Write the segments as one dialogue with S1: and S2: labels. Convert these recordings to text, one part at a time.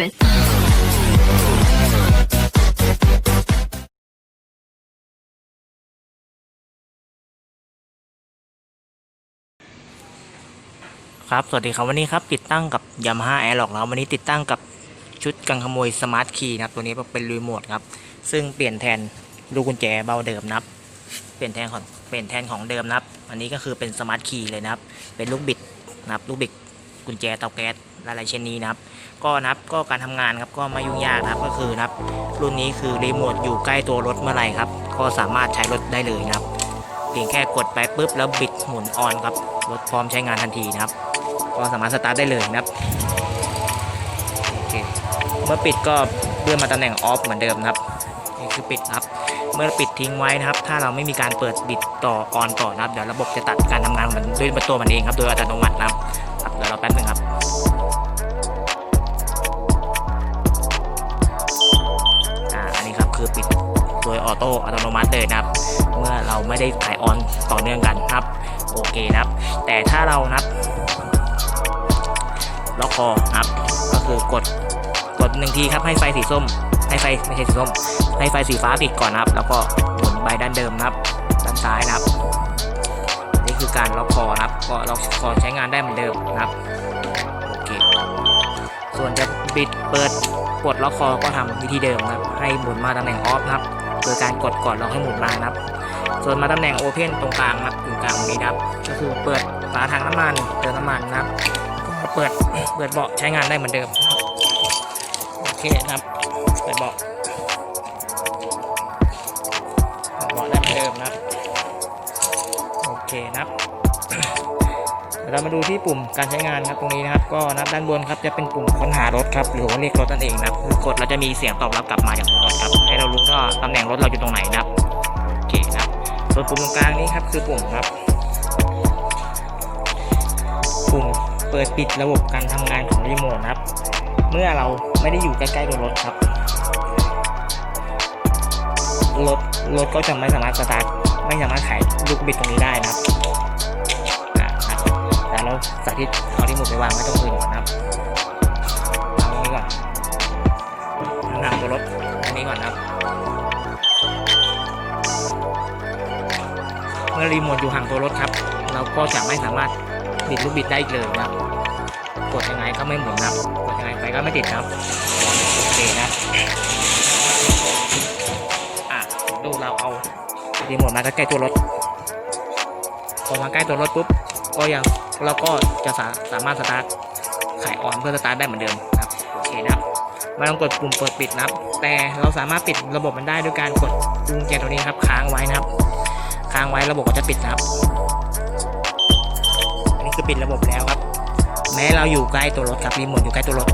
S1: it.
S2: ครับ สวัสดีครับ วันนี้ครับ ติดตั้งกับ Yamaha Airlock แล้ววันนี้ติดตั้งกับชุดกันขโมย Smart Key นะครับ ตัวนี้เป็นรีโมทครับ ซึ่งเปลี่ยนแทนลูกกุญแจเบาเดิมนะครับ เปลี่ยนแทนของเปลี่ยนแทนของเดิมนะครับ อันนี้ก็คือเป็น Smart Key เลยนะครับ เป็นลูกบิดนะครับ ลูกบิด กุญแจเตาแก๊สอะไรเช่นนี้นะครับ ก็นะครับก็การทำงานครับก็ไม่ยุ่งยากนะครับก็คือนะครับ รุ่นนี้คือรีโมทอยู่ใกล้ตัวรถเมื่อไหร่ครับ ก็สามารถใช้รถได้เลยนะครับ เพียงแค่กดไปปุ๊บแล้วบิดหมุนออนครับรถพร้อมใช้งานทันทีนะครับ ก็สามารถสตาร์ทได้เลยนะครับโอเคเมื่อปิดก็เลื่อนมาตำแหน่งออฟเหมือนเดิมนะครับนี่คือปิดครับ เมื่อปิดทิ้งไว้นะครับ ถ้าเราไม่มีการเปิดบิดต่อออนต่อนะครับเดี๋ยวระบบจะตัดการทำงานของมันด้วยตัวมันเองครับโดยอัตโนมัตินะครับ เดี๋ยวเราแป๊บนึงครับอ่าอันนี้ครับคือปิดโดยออโต้อัตโนมัติเลยนะครับ เมื่อเราไม่ได้ถ่ายออนต่อเนื่องกันครับ โอเคนะครับ แต่ถ้าเรานับล็อกคอนะครับ ก็คือกดกดหนึ่งทีครับให้ไฟสีส้ม ให้ไฟไม่ใช่สีส้ม ให้ไฟสีฟ้าปิดก่อนนะครับ แล้วก็หมุนไปด้านเดิมนะครับ ด้านซ้ายนะครับ คือการล็อกคอนะครับก็ล็อกคอใช้งานได้เหมือนเดิมนะครับโอเคส่วนจะปิดเปิดกดล็อกคอก็ทำวิธีเดิมนะครับ ให้หมุนมาตำแหน่งออฟนะครับโดยการกดก่อนแล้วให้หมุนมานะครับ ส่วนมาตำแหน่งโอเพนตรงกลางนะครับตรงกลางตรงนี้นะครับ ก็คือเปิดฝาถังน้ำมันเติมน้ำมันนะครับเปิดเปิดเบาะใช้งานได้เหมือนเดิมโอเคนะครับเปิดเบาะเบาะได้เหมือนเดิมนะครับ เคนะครับเรามาดูที่ปุ่มการใช้งานครับตรงนี้นะครับ ก็นับด้านบนครับจะเป็นปุ่มค้นหารถครับหรือว่าเรียกรถนั่นเองนะครับคือกดแล้วจะมีเสียงตอบรับกลับมาจากรถครับ ให้เรารู้ว่าตำแหน่งรถเราอยู่ตรงไหนนะครับโอเคนะครับส่วนปุ่มตรงกลางนี้ครับคือปุ่มครับ ปุ่มเปิดปิดระบบการทำงานของรีโมทครับ เมื่อเราไม่ได้อยู่ใกล้ๆตัวรถครับรถรถก็จะไม่สามารถสตาร์ท ไม่สามารถไขลูกบิดตรงนี้ได้นะครับแต่เราสาธิตเอาที่หมุดไปวางไว้ตรงอื่นก่อนนะครับวางตรงนี้ก่อนห่างตัวรถอันนี้ก่อนนะครับ เมื่อรีโมทอยู่ห่างตัวรถครับ เราก็จะไม่สามารถบิดลูกบิดได้อีกเลยนะครับ กดยังไงก็ไม่หมุนนะครับ กดยังไงไปก็ไม่ติดนะครับโอเคนะอะ รีโมทมาใกล้ตัวรถพอมาใกล้ตัวรถปุ๊บก็ยังเราก็จะสาสามารถสตาร์ทไขายออนเพื่อสตาร์ทได้เหมือนเดิมครับโอเคนะครับไม่ต้องกดปุ่มเปิดปิดนะครับ แต่เราสามารถปิดระบบมันได้ด้วยการกดกุญแจตัวนี้ครับค้างไว้นะครับ ค้างไว้ระบบก็จะปิดนะครับ อันนี้คือปิดระบบแล้วครับ แม้เราอยู่ใกล้ตัวรถครับรีโมทอยู่ใกล้ตัวรถ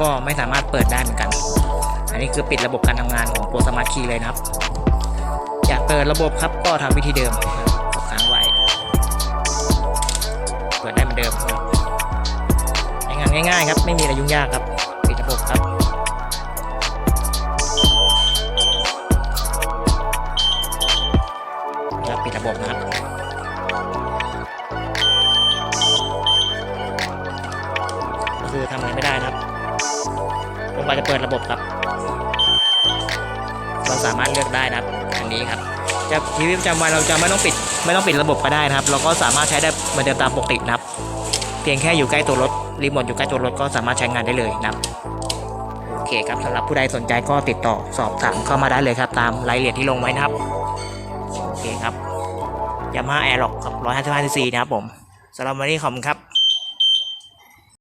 S2: ก็ไม่สามารถเปิดได้เหมือนกัน อันนี้คือปิดระบบการทำงานของโปรสมาร์ทคีย์เลยนะครับ อยากเปิดระบบครับก็ทำวิธีเดิมครับกดค้างไว้ เปิดได้เหมือนเดิมงานง่ายๆครับ ไม่มีอะไรยุ่งยากครับปิดระบบครับแล้วปิดระบบนะครับก็คือทำอะไรไม่ได้นะครับลงไปจะเปิดระบบครับ เราสามารถเลือกได้นะครับอันนี้ครับจะชีวิตประจำวันเราจะไม่ต้องปิดไม่ต้องปิดระบบก็ได้นะครับ เราก็สามารถใช้ได้เหมือนเดิมตามปกตินะครับ เพียงแค่อยู่ใกล้ตัวรถรีโมทอยู่ใกล้ตัวรถก็สามารถใช้งานได้เลยนะครับโอเคครับสำหรับผู้ใดสนใจก็ติดต่อสอบถามเข้ามาได้เลยครับ ตามรายละเอียดที่ลงไว้นะครับโอเคครับยามาแอร์ล็อกครับ155ซีซีนะครับผมสำหรับวันนี้ขอบคุณครับ